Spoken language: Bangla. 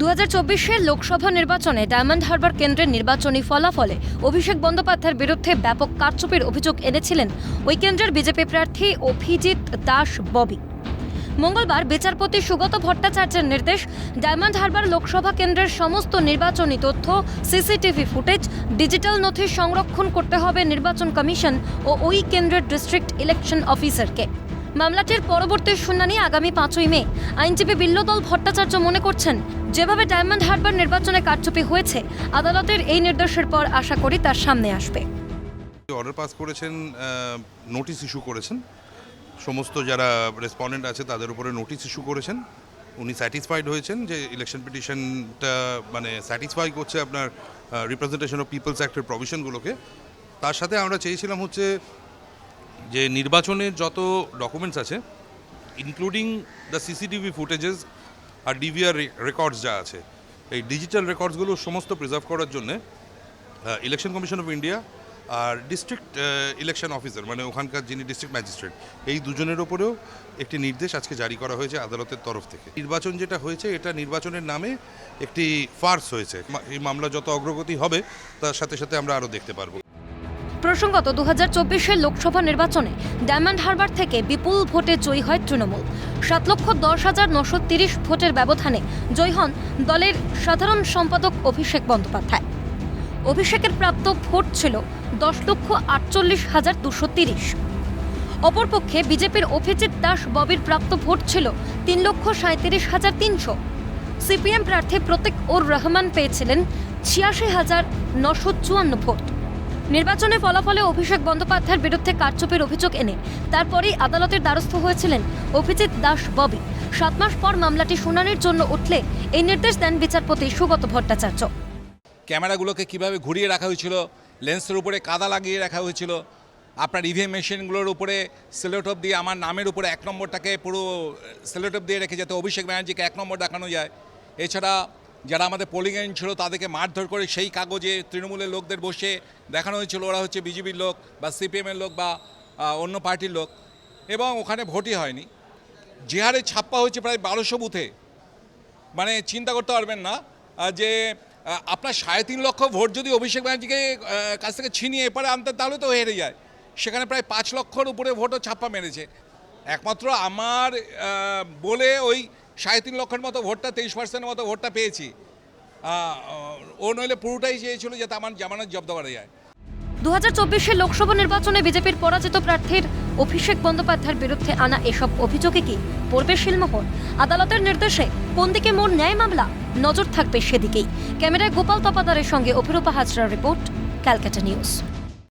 দু হাজার লোকসভা নির্বাচনে ডায়মন্ড হারবার কেন্দ্রের নির্বাচনী ফলাফলে অভিষেক বন্দ্যোপাধ্যায়ের বিরুদ্ধে ব্যাপক কারচুপির অভিযোগ এনেছিলেন ওই কেন্দ্রের বিজেপি প্রার্থী অভিজিৎ দাস ববি। মঙ্গলবার বিচারপতি সুগত ভট্টাচার্যের নির্দেশ, ডায়মন্ড হারবার লোকসভা কেন্দ্রের সমস্ত নির্বাচনী তথ্য, সিসিটিভি ফুটেজ, ডিজিটাল নথি সংরক্ষণ করতে হবে নির্বাচন কমিশন ও ওই কেন্দ্রের ডিস্ট্রিক্ট ইলেকশন অফিসারকে। মামলাটির পরবর্তী শুনানি আগামী পাঁচই মে। আইনজীবী বিল্লদল ভট্টাচার্য মনে করছেন যেভাবে ডায়মন্ড হারবার নির্বাচনে কারচুপি হয়েছে, আদালতের এই নির্দেশের পর আশা করি তার সামনে আসবে। অর্ডার পাস করেছেন নোটিশ ইস্যু করেছেন। সমস্ত যারা রেসপন্ডেন্ট আছে তাদের উপরে নোটিশ ইস্যু করেছেন। উনি স্যাটিসফাইড হয়েছেন যে ইলেকশন পিটিশনটা মানে স্যাটিসফাই করছে আপনার রিপ্রেজেন্টেশন অফ পিপলস অ্যাক্টের প্রভিশনগুলোকে তার সাথে আমরা চেয়েছিলাম হচ্ছে যে নির্বাচনের যত ডকুমেন্টস আছে ইনক্লুডিং দ্য সিসিটিভি ফুটেজেস আর ডিভিআর রেকর্ডস যা আছে, এই ডিজিটাল রেকর্ডসগুলো সমস্ত প্রিজার্ভ করার জন্যে ইলেকশন কমিশন অফ ইন্ডিয়া আর ডিস্ট্রিক্ট ইলেকশন অফিসার মানে ওখানকার যিনি ডিস্ট্রিক্ট ম্যাজিস্ট্রেট এই দুজনের ওপরেও একটি নির্দেশ আজকে জারি করা হয়েছে আদালতের তরফ থেকে। নির্বাচন যেটা হয়েছে, এটা নির্বাচনের নামে একটি ফার্স হয়েছে। এই মামলা যত অগ্রগতি হবে, তার সাথে সাথে আমরা আরও দেখতে পারব। প্রসঙ্গত দু হাজার লোকসভা নির্বাচনে ডায়মন্ড হারবার থেকে বিপুল ভোটে জয়ী হয় তৃণমূল। সাত লক্ষ দশ হাজার নশো তিরিশ ভোটের ব্যবধানে জয়ী হন দলের সাধারণ সম্পাদক অভিষেক বন্দ্যোপাধ্যায়। অভিষেকের প্রাপ্ত ভোট ছিল দশ লক্ষ আটচল্লিশ হাজার দুশো তিরিশ। অপরপক্ষে বিজেপির অভিজিৎ দাস ববির প্রাপ্ত ভোট ছিল তিন লক্ষ সাঁত্রিশ হাজার তিনশো। সিপিএম প্রার্থী প্রতীক ওর রহমান পেয়েছিলেন ছিয়াশি হাজার নশো চুয়ান্ন ভোট। নির্বাচনে ফলাফলে অভিষেক বন্দ্যোপাধ্যায়ের বিরুদ্ধে কারচুপির অভিযোগ এনে তারপরেই আদালতের দ্বারস্থ হয়েছিলেন অভিজিৎ দাস ববি। সাত মাস পর মামলাটি শুনানির জন্য উঠলে এই নির্দেশ দেন বিচারপতি সুগত ভট্টাচার্য। ক্যামেরাগুলোকে কীভাবে ঘুরিয়ে রাখা হয়েছিল, লেন্সের উপরে কাদা লাগিয়ে রাখা হয়েছিল, আপনার ইভিএম মেশিনগুলোর উপরে সেলোটপ দিয়ে আমার নামের উপরে এক নম্বরটাকে পুরো সেলোটপ দিয়ে রেখে যাতে অভিষেক ব্যানার্জিকে এক নম্বর দেখানো যায়। এছাড়া যারা আমাদের পোলিং এজেন্ট ছিল তাদেরকে মারধর করে সেই কাগজে তৃণমূলের লোকদের বসে দেখানো হয়েছিল। ওরা হচ্ছে বিজেপির লোক বা সিপিএমের লোক বা অন্য পার্টির লোক। এবং ওখানে ভোটই হয়নি। যে হারে ছাপ্পা হয়েছে প্রায় বারোশো বুথে। মানে চিন্তা করতে পারবেন না যে আপনার সাড়ে তিন লক্ষ ভোট যদি অভিষেক ব্যানার্জিকে কাছ থেকে ছিনিয়ে এপারে আনতে, তাহলে তো হেরে যায়। সেখানে প্রায় পাঁচ লক্ষর উপরে ভোটও ছাপ্পা মেরেছে। একমাত্র আমার বলে ওই সাড়ে তিন লক্ষের মতো ভোটটা, তেইশ পার্সেন্টের মতো ভোটটা পেয়েছি। ও নইলে পুরোটাই চেয়েছিল যাতে আমার জামানত জব্দ করা যায়। দু হাজার লোকসভা নির্বাচনে বিজেপির পরাজিত প্রার্থীর অভিষেক বন্দ্যোপাধ্যায়ের বিরুদ্ধে আনা এসব অভিযোগে কি পড়বে শিলমোহর? আদালতের নির্দেশে কোন দিকে মোড় ন্যায় মামলা? নজর থাকবে সেদিকেই। ক্যামেরায় গোপাল তপাদারের সঙ্গে অভিরূপা হাজরার রিপোর্ট, ক্যালকাটা নিউজ।